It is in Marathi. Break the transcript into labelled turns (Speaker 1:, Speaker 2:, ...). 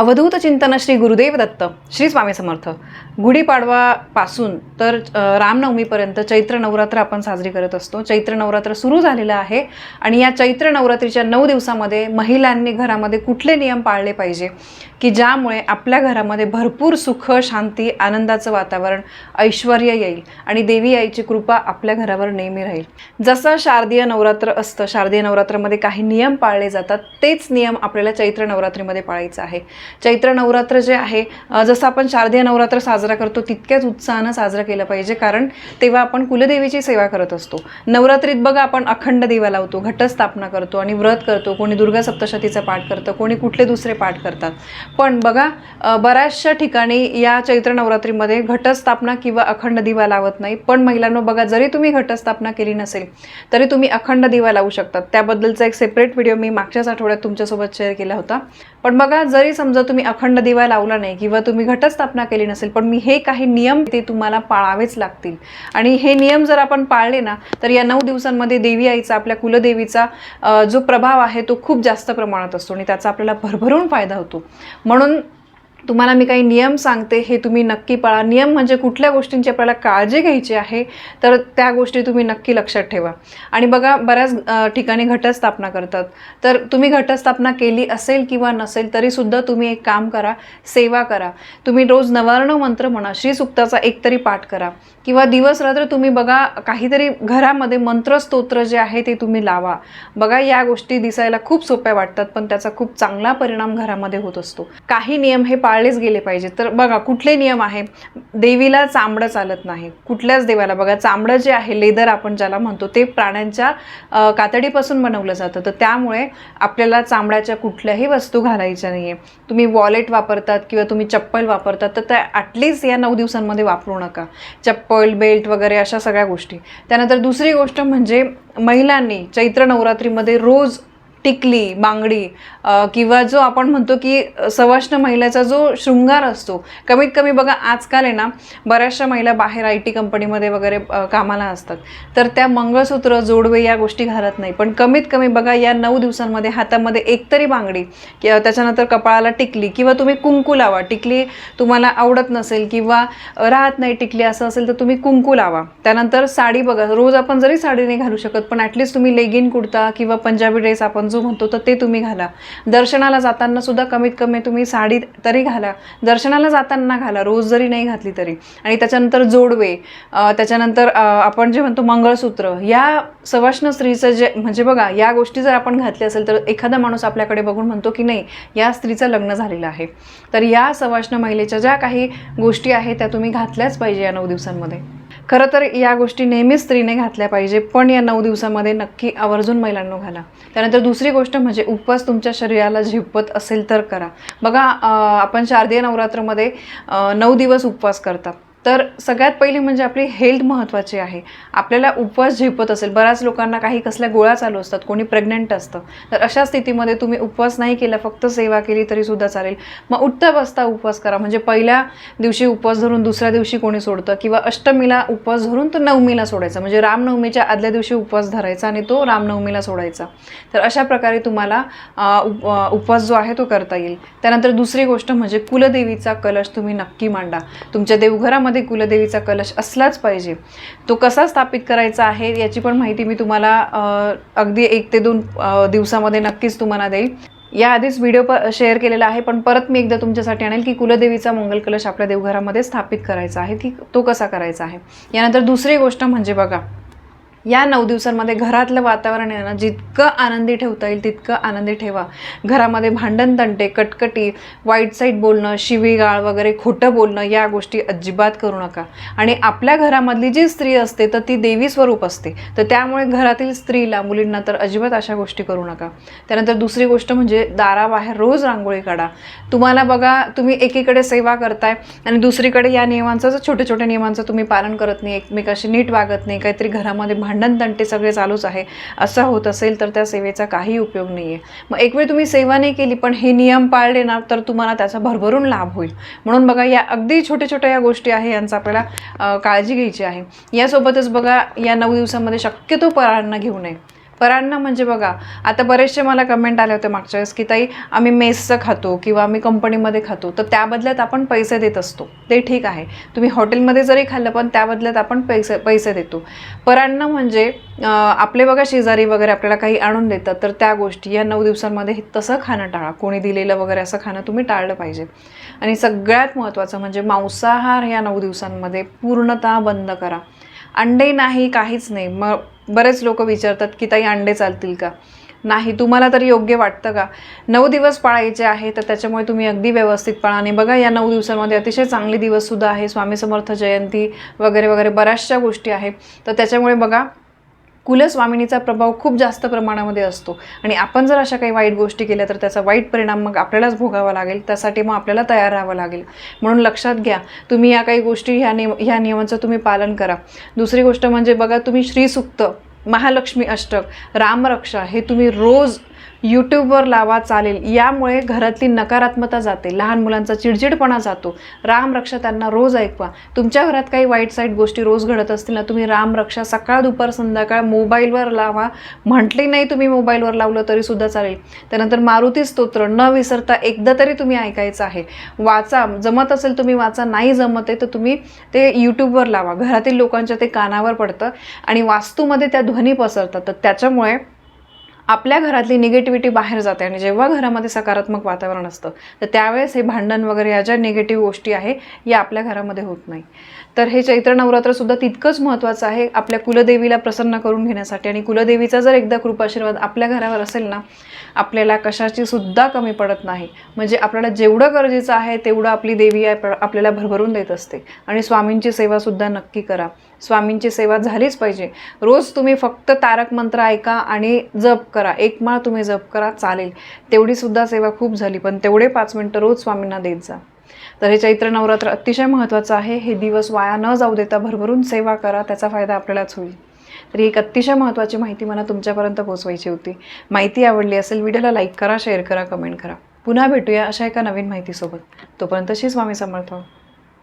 Speaker 1: अवधूत चिंतन श्री गुरुदेव दत्त श्री स्वामी समर्थ. गुढीपाडवापासून तर रामनवमीपर्यंत चैत्र नवरात्र आपण साजरी करत असतो. चैत्र नवरात्र सुरू झालेलं आहे आणि या चैत्र नवरात्रीच्या नऊ दिवसामध्ये महिलांनी घरामध्ये कुठले नियम पाळले पाहिजे? की ज्यामुळे आपल्या घरामध्ये भरपूर सुख शांती आनंदाचं वातावरण ऐश्वर येईल आणि देवी आईची कृपा आपल्या घरावर नेहमी राहील. जसं शारदीय नवरात्र असतं शारदीय नवरात्रामध्ये काही नियम पाळले जातात तेच नियम आपल्याला चैत्र नवरात्रीमध्ये पाळायचं आहे. चैत्र नवरात्र जे आहे जसं आपण शारदीय नवरात्र साजरा करतो तितक्याच उत्साहानं साजरा केलं पाहिजे. कारण तेव्हा आपण कुलदेवीची सेवा करत असतो. नवरात्रीत बघा आपण अखंड दिवा लावतो घटस्थापना करतो आणि व्रत करतो. कोणी दुर्गा सप्तशतीचा पाठ करतं कोणी कुठले दुसरे पाठ करतात. पण बघा बऱ्याचशा ठिकाणी या चैत्र नवरात्रीमध्ये घटस्थापना किंवा अखंड दिवा लावत नाही. पण महिलांनो बघा जरी तुम्ही घटस्थापना केली नसेल तरी तुम्ही अखंड दिवा लावू शकतात. त्याबद्दलचा एक सेपरेट व्हिडिओ मी मागच्याच आठवड्यात तुमच्यासोबत शेअर केला होता. पण बघा जरी समजा तुम्ही अखंड दिवा लावला नाही किंवा तुम्ही घटस्थापना केली नसेल पण मी हे काही नियम ते तुम्हाला पाळावेच लागतील. आणि हे नियम जर आपण पाळले ना तर या नऊ दिवसांमध्ये देवी आईचा आपल्या कुलदेवीचा जो प्रभाव आहे तो खूप जास्त प्रमाणात असतो आणि त्याचा आपल्याला भरभरून फायदा होतो. म्हणून तुम्हाला मी काही नियम सांगते हे तुम्ही नक्की पाळा. नियम म्हणजे कुठल्या गोष्टींची आपल्याला काळजी घ्यायची आहे तर त्या गोष्टी तुम्ही नक्की लक्षात ठेवा. आणि बघा बऱ्याच ठिकाणी घटस्थापना करतात. तर तुम्ही घटस्थापना केली असेल किंवा नसेल तरीसुद्धा तुम्ही एक काम करा सेवा करा. तुम्ही रोज नवर्ण मंत्र म्हणा श्रीसुक्ताचा एक तरी पाठ करा. किंवा दिवस रात्र तुम्ही बघा काहीतरी घरामध्ये मंत्रस्तोत्र जे आहे ते तुम्ही लावा. बघा या गोष्टी दिसायला खूप सोप्या वाटतात पण त्याचा खूप चांगला परिणाम घरामध्ये होत असतो. काही नियम हे पा पाळलेच गेले पाहिजेत तर बघा कुठले नियम आहे? देवीला चामडं चालत नाही. कुठल्याच देवाला. बघा चामडं जे आहे लेदर आपण ज्याला म्हणतो ते प्राण्यांच्या कातडीपासून बनवलं जातं. तर त्यामुळे आपल्याला चामड्याच्या कुठल्याही वस्तू घालायच्या नाही आहे तुम्ही वॉलेट वापरतात किंवा तुम्ही चप्पल वापरतात तर त्या ॲटलीस्ट या नऊ दिवसांमध्ये वापरू नका. चप्पल बेल्ट वगैरे अशा सगळ्या गोष्टी. त्यानंतर दुसरी गोष्ट म्हणजे महिलांनी चैत्र नवरात्रीमध्ये रोज टिकली बांगडी किंवा जो आपण म्हणतो की सवाष्ण महिलेचा जो शृंगार असतो. कमीत कमी बघा आजकाल आहे ना बऱ्याचशा महिला बाहेर आय टी कंपनीमध्ये वगैरे कामाला असतात. तर त्या मंगळसूत्र जोडवे या गोष्टी घालत नाही. पण कमीत कमी बघा या नऊ दिवसांमध्ये हातामध्ये एकतरी बांगडी किंवा त्याच्यानंतर कपाळाला टिकली किंवा तुम्ही कुंकू लावा. टिकली तुम्हाला आवडत नसेल किंवा राहत नाही टिकली असं असेल तर तुम्ही कुंकू लावा. त्यानंतर साडी बघा रोज आपण जरी साडी नाही घालू शकत पण ॲटलिस्ट तुम्ही लेगिन कुर्ता किंवा पंजाबी ड्रेस आपण जो म्हणतो तर ते तुम्ही घाला. दर्शनाला जाताना सुद्धा कमीत कमी तुम्ही साडी तरी घाला. दर्शनाला जाताना घाला रोज जरी नाही घातली तरी. आणि त्याच्यानंतर जोडवे त्याच्यानंतर आपण जे म्हणतो मंगळसूत्र या सवाष्ण स्त्रीचं जे म्हणजे बघा या गोष्टी जर आपण घातल्या असेल तर एखादा माणूस आपल्याकडे बघून म्हणतो की नाही या स्त्रीचं लग्न झालेलं आहे. तर या सवाष्ण महिलेच्या ज्या काही गोष्टी आहेत त्या तुम्ही घातल्याच पाहिजे या नऊ दिवसांमध्ये. खरं तर या गोष्टी नेहमीच स्त्रीने घातल्या पाहिजे पण या नऊ दिवसामध्ये नक्की आवर्जून महिलांनो घाला. त्यानंतर दुसरी गोष्ट म्हणजे उपवास तुमच्या शरीराला झिपत असेल तर करा. बघा आपण शारदीय नवरात्रमध्ये नऊ दिवस उपवास करतात तर सगळ्यात पहिली म्हणजे आपली हेल्थ महत्त्वाची आहे. आपल्याला उपवास झेपत असेल बऱ्याच लोकांना काही कसल्या गोळ्या चालू असतात कोणी प्रेग्नंट असतं तर अशा स्थितीमध्ये तुम्ही उपवास नाही केला फक्त सेवा केली तरी सुद्धा चालेल. मग उठता बसता उपवास करा म्हणजे पहिल्या दिवशी उपवास धरून दुसऱ्या दिवशी कोणी सोडतं किंवा अष्टमीला उपवास धरून तर नवमीला सोडायचा म्हणजे रामनवमीच्या आदल्या दिवशी उपवास धरायचा आणि तो रामनवमीला सोडायचा. तर अशा प्रकारे तुम्हाला उप उपवास जो आहे तो करता येईल. त्यानंतर दुसरी गोष्ट म्हणजे कुलदेवीचा कलश तुम्ही नक्की मांडा. तुमच्या देवघरामध्ये कुलदेवीचा कलश असलाच पाहिजे. तो कसा स्थापित करायचा आहे याची पण माहिती मी तुम्हाला अगदी एक ते दोन दिवसामध्ये नक्कीच तुम्हाला देईल. या आधीच व्हिडिओ प शेअर केलेला आहे पण परत मी एकदा तुमच्यासाठी आणेल की कुलदेवीचा मंगल कलश आपल्या देवघरामध्ये स्थापित करायचा आहे की तो कसा करायचा आहे. यानंतर दुसरी गोष्ट म्हणजे बघा या नऊ दिवसांमध्ये घरातलं वातावरण आहे ना जितकं आनंदी ठेवता येईल तितकं आनंदी ठेवा. घरामध्ये भांडण तंटे कटकटी वाईट साईड बोलणं शिवीगाळ वगैरे खोटं बोलणं या गोष्टी अजिबात करू नका. आणि आपल्या घरामधली जी स्त्री असते तर ती देवी स्वरूप असते. तर त्यामुळे घरातील स्त्रीला मुलींना तर अजिबात अशा गोष्टी करू नका. त्यानंतर दुसरी गोष्ट म्हणजे दाराबाहेर रोज रांगोळी काढा. तुम्हाला बघा तुम्ही एकीकडे सेवा करताय आणि दुसरीकडे या नियमांचं छोट्या छोट्या नियमांचं तुम्ही पालन करत नाही एकमेकाशी नीट वागत नाही काहीतरी घरामध्ये भांडण तंटे सगळे चालूच आहे. असं होत असेल तर त्या सेवेचा काही उपयोग नाही आहे मग एक वेळ तुम्ही सेवा नाही केली पण हे नियम पाळले ना तर तुम्हाला त्याचा भरभरून लाभ होईल. म्हणून बघा या अगदी छोट्या छोट्या या गोष्टी आहे यांचा आपल्याला काळजी घ्यायची आहे. यासोबतच बघा या नऊ दिवसामध्ये शक्यतो परांना घेऊ नये. परांना म्हणजे बघा आता बरेचसे मला कमेंट आले होते मागच्या वेळेस की ताई आम्ही मेसचं खातो किंवा आम्ही कंपनीमध्ये खातो तर त्या बदल्यात आपण पैसे देत असतो. ते ठीक आहे. तुम्ही हॉटेलमध्ये जरी खाल्लं पण त्या बदल्यात आपण पैसे पैसे देतो. परांना म्हणजे आपले बघा शेजारी वगैरे आपल्याला काही आणून देतात तर त्या गोष्टी या नऊ दिवसांमध्ये तसं खाणं टाळा. कोणी दिलेलं वगैरे असं खाणं तुम्ही टाळलं पाहिजे. आणि सगळ्यात महत्त्वाचं म्हणजे मांसाहार या नऊ दिवसांमध्ये पूर्णतः बंद करा. अंडे नाही काहीच नाही. मग बरेच लोक विचारतात की ताई अंडे चालतील का? नाही तुम्हाला तरी योग्य वाटतं का? नऊ दिवस पाळायचे आहे तर त्याच्यामुळे तुम्ही अगदी व्यवस्थित पाळाने आणि बघा. या नऊ दिवसांमध्ये अतिशय चांगले दिवससुद्धा आहे. स्वामी समर्थ जयंती वगैरे वगैरे बऱ्याचशा गोष्टी आहेत तर त्याच्यामुळे बघा कुलस्वामिनीचा प्रभाव खूप जास्त प्रमाणामध्ये असतो. आणि आपण जर अशा काही वाईट गोष्टी केल्या तर त्याचा वाईट परिणाम मग आपल्यालाच भोगावा लागेल. त्यासाठी मग आपल्याला तयार राहावं लागेल. म्हणून लक्षात घ्या तुम्ही या काही गोष्टी ह्या नियम ह्या नियमांचं तुम्ही पालन करा. दुसरी गोष्ट म्हणजे बघा तुम्ही श्रीसुक्त महालक्ष्मी अष्टक रामरक्षा हे तुम्ही रोज यूट्यूबवर लावा चालेल. यामुळे घरातली नकारात्मकता जाते. लहान मुलांचा चिडचिडपणा जातो. रामरक्षा त्यांना रोज ऐकवा. तुमच्या घरात काही वाईट साईट गोष्टी रोज घडत असतील ना तुम्ही रामरक्षा सकाळ दुपार संध्याकाळ मोबाईलवर लावा. म्हटली नाही तुम्ही मोबाईलवर लावलं तरी सुद्धा चालेल. त्यानंतर मारुती स्तोत्र न विसरता एकदा तरी तुम्ही ऐकायचं आहे. वाचा. जमत असेल तुम्ही वाचा. नाही जमत आहे तर तुम्ही ते यूट्यूबवर लावा. घरातील लोकांच्या ते कानावर पडतं आणि वास्तूमध्ये त्या ध्वनी पसरतात. तर त्याच्यामुळे आपल्या घरातली निगेटिव्हिटी बाहेर जाते आणि जेव्हा घरामध्ये सकारात्मक वातावरण असतं तर त्यावेळेस हे भांडण वगैरे या ज्या निगेटिव्ह गोष्टी आहे या आपल्या घरामध्ये होत नाही. तर हे चैत्र नवरात्रसुद्धा तितकंच महत्त्वाचं आहे आपल्या कुलदेवीला प्रसन्न करून घेण्यासाठी. आणि कुलदेवीचा जर एकदा कृपाशीर्वाद आपल्या घरावर असेल ना आपल्याला कशाची सुद्धा कमी पडत नाही. म्हणजे आपल्याला जेवढं गरजेचं आहे तेवढं आपली देवी आहे आपल्याला भरभरून देत असते. आणि स्वामींची सेवासुद्धा नक्की करा. स्वामींची सेवा झालीच पाहिजे. रोज तुम्ही फक्त तारक मंत्र ऐका आणि जप करा. एक माळ तुम्ही जप करा चालेल. तेवढीसुद्धा सेवा खूप झाली पण तेवढे पाच मिनटं रोज स्वामींना देत जा. तर हे चैत्र नवरात्र अतिशय महत्त्वाचं आहे. हे दिवस वाया न जाऊ देता भरभरून सेवा करा त्याचा फायदा आपल्यालाच होईल. तर ही एक अतिशय महत्त्वाची माहिती मला तुमच्यापर्यंत पोहोचवायची होती. माहिती आवडली असेल व्हिडिओला लाईक करा शेअर करा कमेंट करा. पुन्हा भेटूया अशा एका नवीन माहितीसोबत. तोपर्यंत श्री स्वामी समर्थ.